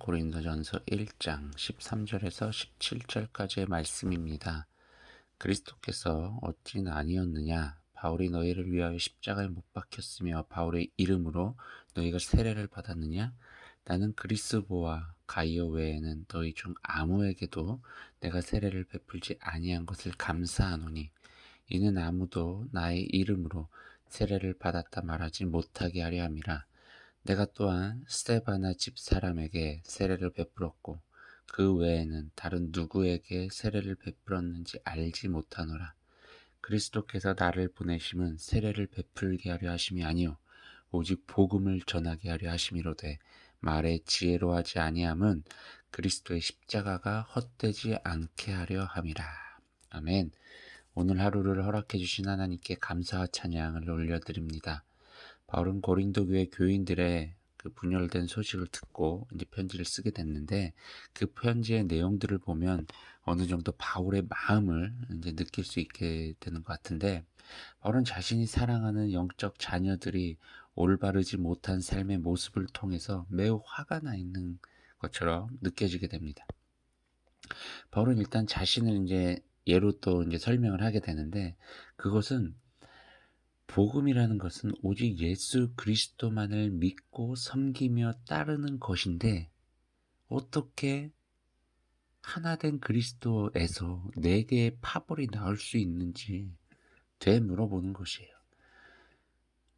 고린도전서 1장 13절에서 17절까지의 말씀입니다. 그리스도께서 어찌는 아니었느냐? 바울이 너희를 위하여 십자가에 못 박혔으며 바울의 이름으로 너희가 세례를 받았느냐? 나는 그리스보와 가이오 외에는 너희 중 아무에게도 내가 세례를 베풀지 아니한 것을 감사하노니 이는 아무도 나의 이름으로 세례를 받았다 말하지 못하게 하려 함이라. 내가 또한 스테바나 집 사람에게 세례를 베풀었고 그 외에는 다른 누구에게 세례를 베풀었는지 알지 못하노라. 그리스도께서 나를 보내심은 세례를 베풀게 하려 하심이 아니요 오직 복음을 전하게 하려 하심이로되 말에 지혜로 하지 아니함은 그리스도의 십자가가 헛되지 않게 하려 함이라. 아멘. 오늘 하루를 허락해 주신 하나님께 감사와 찬양을 올려드립니다. 바울은 고린도 교회 교인들의 그 분열된 소식을 듣고 이제 편지를 쓰게 됐는데 그 편지의 내용들을 보면 어느 정도 바울의 마음을 이제 느낄 수 있게 되는 것 같은데 바울은 자신이 사랑하는 영적 자녀들이 올바르지 못한 삶의 모습을 통해서 매우 화가 나 있는 것처럼 느껴지게 됩니다. 바울은 일단 자신을 이제 예로 또 이제 설명을 하게 되는데 그것은 복음이라는 것은 오직 예수 그리스도만을 믿고 섬기며 따르는 것인데 어떻게 하나된 그리스도에서 네 개의 파벌이 나올 수 있는지 되물어보는 것이에요.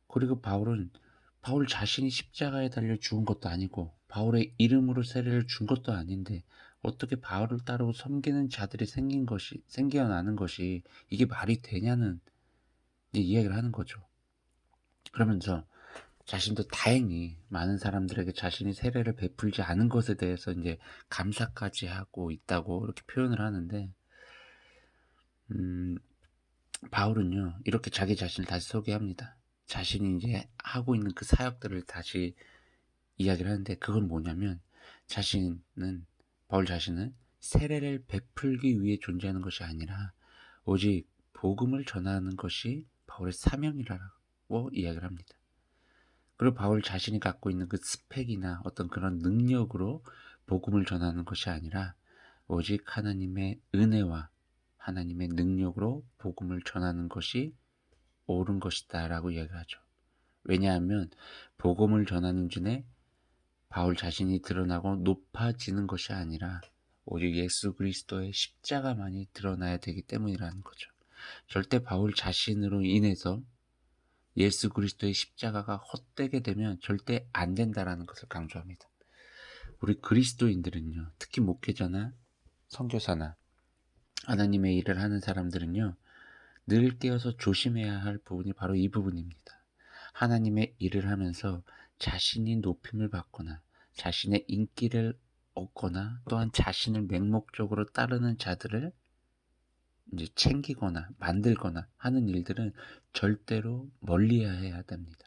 그리고 바울은 바울 자신이 십자가에 달려 죽은 것도 아니고 바울의 이름으로 세례를 준 것도 아닌데 어떻게 바울을 따르고 섬기는 자들이 생긴 것이 생겨나는 것이 이게 말이 되냐는 이야기를 하는 거죠. 그러면서 자신도 다행히 많은 사람들에게 자신이 세례를 베풀지 않은 것에 대해서 이제 감사까지 하고 있다고 이렇게 표현을 하는데, 음, 바울은요, 이렇게 자기 자신을 다시 소개합니다. 자신이 이제 하고 있는 그 사역들을 다시 이야기를 하는데, 그건 뭐냐면, 자신은, 바울 자신은 세례를 베풀기 위해 존재하는 것이 아니라, 오직 복음을 전하는 것이 바울의 사명이라고 이야기를 합니다. 그리고 바울 자신이 갖고 있는 그 스펙이나 어떤 그런 능력으로 복음을 전하는 것이 아니라 오직 하나님의 은혜와 하나님의 능력으로 복음을 전하는 것이 옳은 것이다라고 이야기를 하죠. 왜냐하면 복음을 전하는 중에 바울 자신이 드러나고 높아지는 것이 아니라 오직 예수 그리스도의 십자가만이 드러나야 되기 때문이라는 거죠. 절대 바울 자신으로 인해서 예수 그리스도의 십자가가 헛되게 되면 절대 안 된다라는 것을 강조합니다. 우리 그리스도인들은요, 특히 목회자나 선교사나 하나님의 일을 하는 사람들은요, 늘 깨어서 조심해야 할 부분이 바로 이 부분입니다. 하나님의 일을 하면서 자신이 높임을 받거나 자신의 인기를 얻거나 또한 자신을 맹목적으로 따르는 자들을 이제 챙기거나 만들거나 하는 일들은 절대로 멀리 해야 됩니다.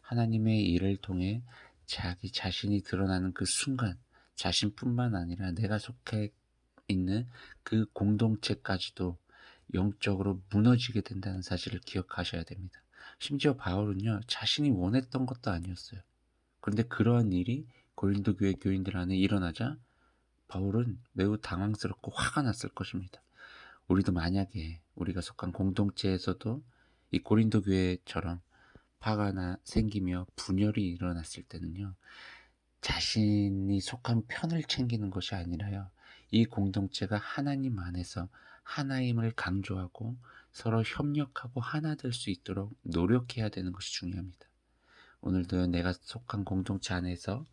하나님의 일을 통해 자기 자신이 드러나는 그 순간 자신뿐만 아니라 내가 속해 있는 그 공동체까지도 영적으로 무너지게 된다는 사실을 기억하셔야 됩니다. 심지어 바울은요, 자신이 원했던 것도 아니었어요. 그런데 그러한 일이 고린도 교회 교인들 안에 일어나자 바울은 매우 당황스럽고 화가 났을 것입니다. 우리도 만약에 우리가 속한 공동체에서도 이 고린도 교회처럼 파가나 생기며 분열이 일어났을 때는요. 자신이 속한 편을 챙기는 것이 아니라요. 이 공동체가 하나님 안에서 하나임을 강조하고 서로 협력하고 하나 될 수 있도록 노력해야 되는 것이 중요합니다. 오늘도 내가 속한 공동체 안에서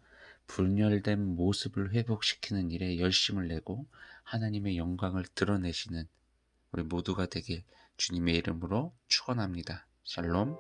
분열된 모습을 회복시키는 일에 열심을 내고 하나님의 영광을 드러내시는 우리 모두가 되길 주님의 이름으로 축원합니다. 샬롬.